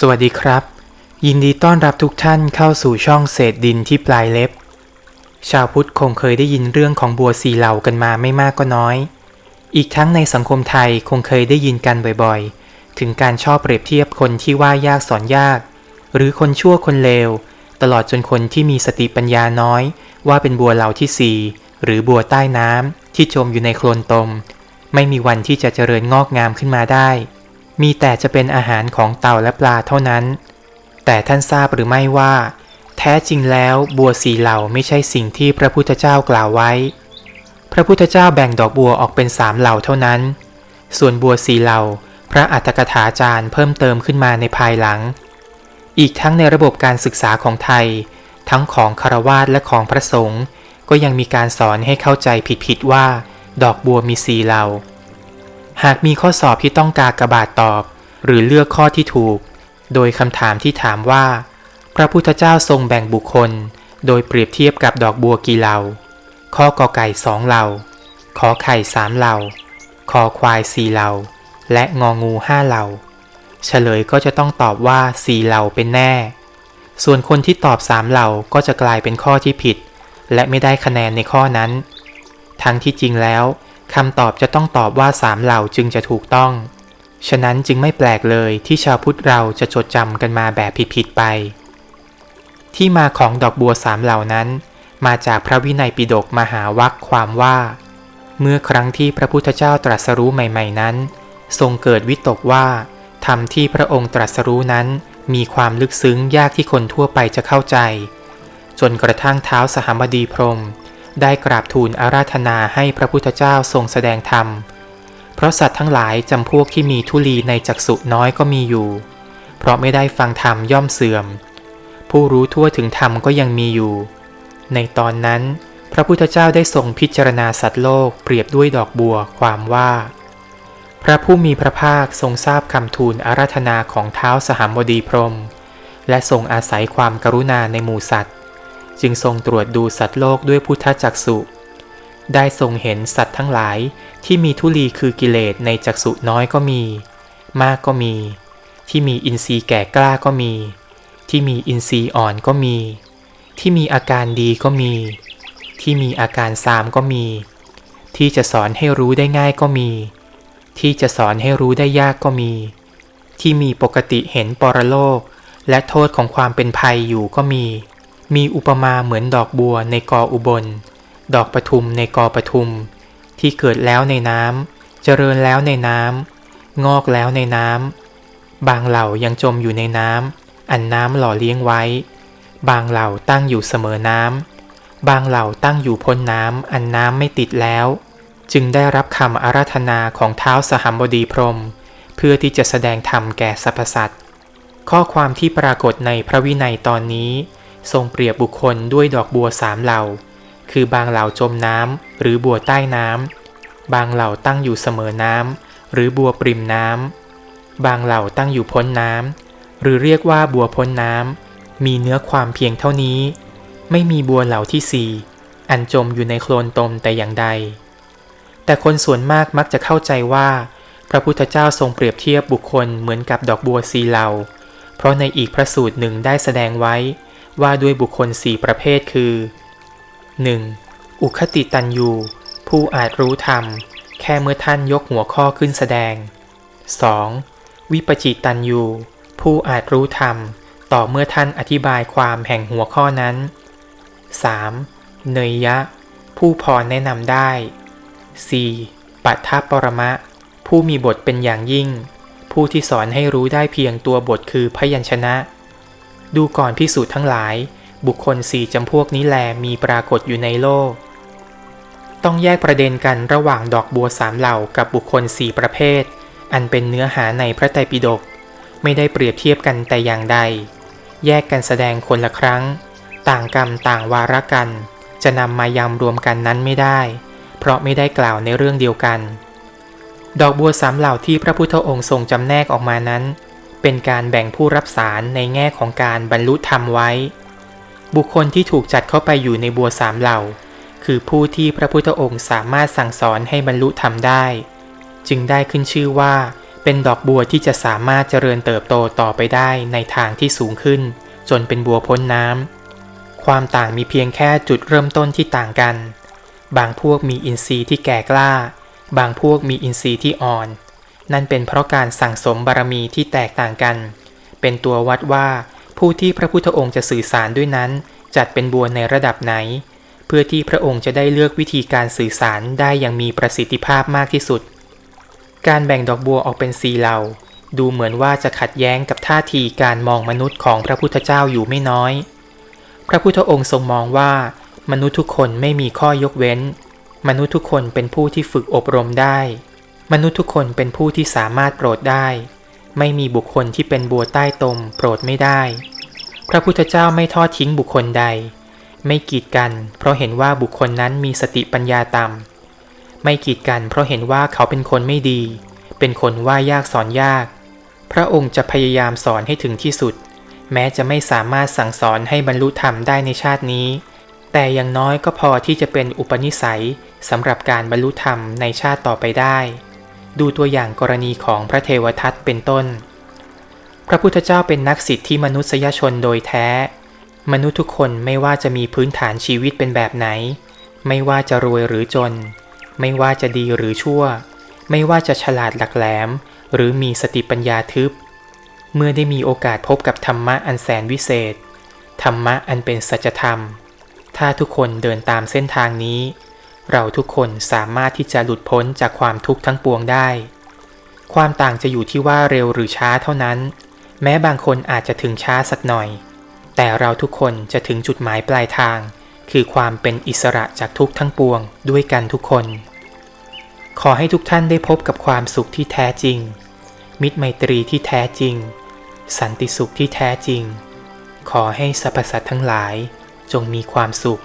สวัสดีครับ ยินดีต้อนรับทุกท่านเข้าสู่ช่องเศษดินที่ปลายเล็บ ชาวพุทธคงเคยได้ยินเรื่องของบัวสีเหล่ากันมาไม่มากก็น้อย อีกทั้งในสังคมไทยคงเคยได้ยินกันบ่อยๆ ถึงการชอบเปรียบเทียบคนที่ว่ายากสอนยาก หรือคนชั่วคนเลว ตลอดจนคนที่มีสติปัญญาน้อย ว่าเป็นบัวเหล่าที่สี่หรือบัวใต้น้ำที่จมอยู่ในโคลนตม ไม่มีวันที่จะเจริญงอกงามขึ้นมาได้ มีแต่จะเป็นอาหารของเต่าและปลาเท่านั้น แต่ท่านทราบหรือไม่ว่า แท้จริงแล้วบัวสีเหล่าไม่ใช่สิ่งที่พระพุทธเจ้ากล่าวไว้ พระพุทธเจ้าแบ่งดอกบัวออกเป็นสามเหล่าเท่านั้น ส่วนบัวสีเหล่า พระอัตถกถาจารย์เพิ่มเติมขึ้นมาในภายหลัง อีกทั้งในระบบการศึกษาของไทย ทั้งของคารวาสและของพระสงฆ์ก็ยังมีการสอนให้เข้าใจผิดๆว่า ดอกบัวมีสีเหล่า หากมีข้อสอบที่ต้องการกระบาดตอบ หรือเลือกข้อที่ถูก โดยคำถามที่ถามว่า พระพุทธเจ้าทรงแบ่งบุคคล โดยเปรียบเทียบกับดอกบัวกี่เหล่าข้อกอไก่สองเหล่าขอไข่สามเหล่าคอควายสี่เหล่าและงองูห้าเหล่า เฉลยก็จะต้องตอบว่าสี่เหล่าเป็นแน่ ส่วนคนที่ตอบสามเหล่าก็จะกลายเป็นข้อที่ผิด และไม่ได้คะแนนในข้อนั้น ทั้งที่จริงแล้ว คำตอบจะต้องตอบว่าสามเหล่าจึงจะถูกต้อง ฉะนั้นจึงไม่แปลกเลยที่ชาวพุทธเราจะจดจำกันมาแบบผิดๆไป ที่มาของดอกบัวสามเหล่านั้น มาจากพระวินัยปิฎกมหาวัคความว่า เมื่อครั้งที่พระพุทธเจ้าตรัสรู้ใหม่ ๆนั้น ทรงเกิดวิตกว่าธรรมที่พระองค์ตรัสรู้นั้น มีความลึกซึ้งยากที่คนทั่วไปจะเข้าใจ จนกระทั่งเท้าสหบดีพรม ได้กราบทูลอาราธนาให้พระพุทธเจ้าทรงแสดงธรรม เพราะสัตว์ทั้งหลายจำพวกที่มีทุลีในจักษุน้อยก็มีอยู่ เพราะไม่ได้ฟังธรรมย่อมเสื่อม ผู้รู้ทั่วถึงธรรมก็ยังมีอยู่ ในตอนนั้น พระพุทธเจ้าได้ทรงพิจารณาสัตว์โลกเปรียบด้วยดอกบัวความว่า พระผู้มีพระภาคทรงทราบคำทูลอาราธนาของเท้าสหมบดีพรมและทรงอาศัยความกรุณาในหมู่สัตว์ จึงทรงตรวจดูสัตว์โลกด้วยพุทธจักสุได้ทรงเห็นสัตว์ทั้งหลายที่มีทุลีคือกิเลสในจักสุน้อยก็มี มากก็มี ที่มีอินทรีย์แก่กล้าก็มี ที่มีอินทรีย์อ่อนก็มี ที่มีอาการดีก็มี ที่มีอาการซามก็มี ที่จะสอนให้รู้ได้ง่ายก็มี ที่จะสอนให้รู้ได้ยากก็มี ที่มีปกติเห็นปรโลก และโทษของความเป็นภัยอยู่ก็มี มีอุปมาเหมือนดอกบัวในกออุบล ดอกปทุมในกอปทุม ที่เกิดแล้วในน้ำเจริญแล้วในน้ำงอกแล้วในน้ำบางเหล่ายังจมอยู่ในน้ำอันน้ำหล่อเลี้ยงไว้ บางเหล่าตั้งอยู่เสมอน้ำบางเหล่าตั้งอยู่พ้นน้ำอันน้ำไม่ติดแล้ว จึงได้รับคำอาราธนาของเท้าสหัมบดีพรม เพื่อที่จะแสดงธรรมแก่สรรพสัตว์ข้อความที่ปรากฏในพระวินัยตอนนี้ ทรงเปรียบบุคคลด้วยดอกบัวสามเหล่า คือบางเหล่าจมน้ำหรือบัวใต้น้ำ บางเหล่าตั้งอยู่เสมอน้ำหรือบัวปริมน้ำ บางเหล่าตั้งอยู่พ้นน้ำหรือเรียกว่าบัวพ้นน้ำ มีเนื้อความเพียงเท่านี้ ไม่มีบัวเหล่าที่สี่อันจมอยู่ในโคลนตมแต่อย่างใด แต่คนส่วนมากมักจะเข้าใจว่า พระพุทธเจ้าทรงเปรียบเทียบบุคคลเหมือนกับดอกบัวสีเหล่า เพราะในอีกพระสูตรหนึ่งได้แสดงไว้ ว่าด้วยบุคคลสี่ประเภทคือ 1. อุคติตันยูผู้อาจรู้ธรรม แค่เมื่อท่านยกหัวข้อขึ้นแสดง 2. วิปจิตันยูผู้อาจรู้ธรรม ต่อเมื่อท่านอธิบายความแห่งหัวข้อนั้น 3. เนยยะ ผู้พอแนะนำได้ 4. ปัทภปรมะ ผู้มีบทเป็นอย่างยิ่ง ผู้ที่สอนให้รู้ได้เพียงตัวบทคือพยัญชนะ ดูก่อนพิสูจน์ทั้งหลาย บุคคลสี่จำพวกนี้แลมีปรากฏอยู่ในโลก ต้องแยกประเด็นกันระหว่างดอกบัวสามเหล่ากับบุคคลสี่ประเภท อันเป็นเนื้อหาในพระไตรปิฎกไม่ได้เปรียบเทียบกันแต่อย่างใด แยกกันแสดงคนละครั้ง ต่างกรรมต่างวาระกัน จะนำมายำรวมกันนั้นไม่ได้ เพราะไม่ได้กล่าวในเรื่องเดียวกัน ดอกบัวสามเหล่าที่พระพุทธองค์ทรงจำแนกออกมานั้น เป็นการแบ่งผู้รับสารในแง่ของการบรรลุธรรมไว้ บุคคลที่ถูกจัดเข้าไปอยู่ในบัวสามเหล่า คือผู้ที่พระพุทธองค์สามารถสั่งสอนให้บรรลุธรรมได้ จึงได้ขึ้นชื่อว่า เป็นดอกบัวที่จะสามารถเจริญเติบโตต่อไปได้ในทางที่สูงขึ้น จนเป็นบัวพ้นน้ำความต่างมีเพียงแค่จุดเริ่มต้นที่ต่างกัน บางพวกมีอินทรีย์ที่แก่กล้า บางพวกมีอินทรีย์ที่อ่อน นั่นเป็นเพราะการสั่งสมบารมีที่แตกต่างกัน เป็นตัววัดว่าผู้ที่พระพุทธองค์จะสื่อสารด้วยนั้น จัดเป็นบัวในระดับไหน เพื่อที่พระองค์จะได้เลือกวิธีการสื่อสารได้อย่างมีประสิทธิภาพมากที่สุด การแบ่งดอกบัวออกเป็นสีเหล่า ดูเหมือนว่าจะขัดแย้งกับท่าทีการมองมนุษย์ของพระพุทธเจ้าอยู่ไม่น้อย พระพุทธองค์ทรงมองว่า มนุษย์ทุกคนไม่มีข้อยกเว้น มนุษย์ทุกคนเป็นผู้ที่ฝึกอบรมได้ มนุษย์ทุกคนเป็นผู้ที่สามารถโปรดได้ ไม่มีบุคคลที่เป็นบัวใต้ตมโปรดไม่ได้ พระพุทธเจ้าไม่ทอดทิ้งบุคคลใด ไม่กีดกัน เพราะเห็นว่าบุคคลนั้นมีสติปัญญาต่ำไม่กีดกัน เพราะเห็นว่าเขาเป็นคนไม่ดี เป็นคนว่ายากสอนยาก พระองค์จะพยายามสอนให้ถึงที่สุด แม้จะไม่สามารถสั่งสอนให้บรรลุธรรมได้ในชาตินี้ แต่อย่างน้อยก็พอที่จะเป็นอุปนิสัยสำหรับการบรรลุธรรมในชาติต่อไปได้ ดูตัวอย่างกรณีของพระเทวทัตเป็นต้น พระพุทธเจ้าเป็นนักสิทธิมนุษยชนโดยแท้ มนุษย์ทุกคนไม่ว่าจะมีพื้นฐานชีวิตเป็นแบบไหน ไม่ว่าจะรวยหรือจน ไม่ว่าจะดีหรือชั่ว ไม่ว่าจะฉลาดหลักแหลม หรือมีสติปัญญาทึบ เมื่อได้มีโอกาสพบกับธรรมะอันแสนวิเศษ ธรรมะอันเป็นสัจธรรม ถ้าทุกคนเดินตามเส้นทางนี้ เราทุกคนสามารถที่จะหลุดพ้นจากความทุกข์ทั้งปวงได้ ความต่างจะอยู่ที่ว่าเร็วหรือช้าเท่านั้น แม้บางคนอาจจะถึงช้าสักหน่อย แต่เราทุกคนจะถึงจุดหมายปลายทาง คือความเป็นอิสระจากทุกข์ทั้งปวงด้วยกันทุกคน ขอให้ทุกท่านได้พบกับความสุขที่แท้จริง มิตรไมตรีที่แท้จริง สันติสุขที่แท้จริง ขอให้สรรพสัตว์ทั้งหลายจงมีความสุข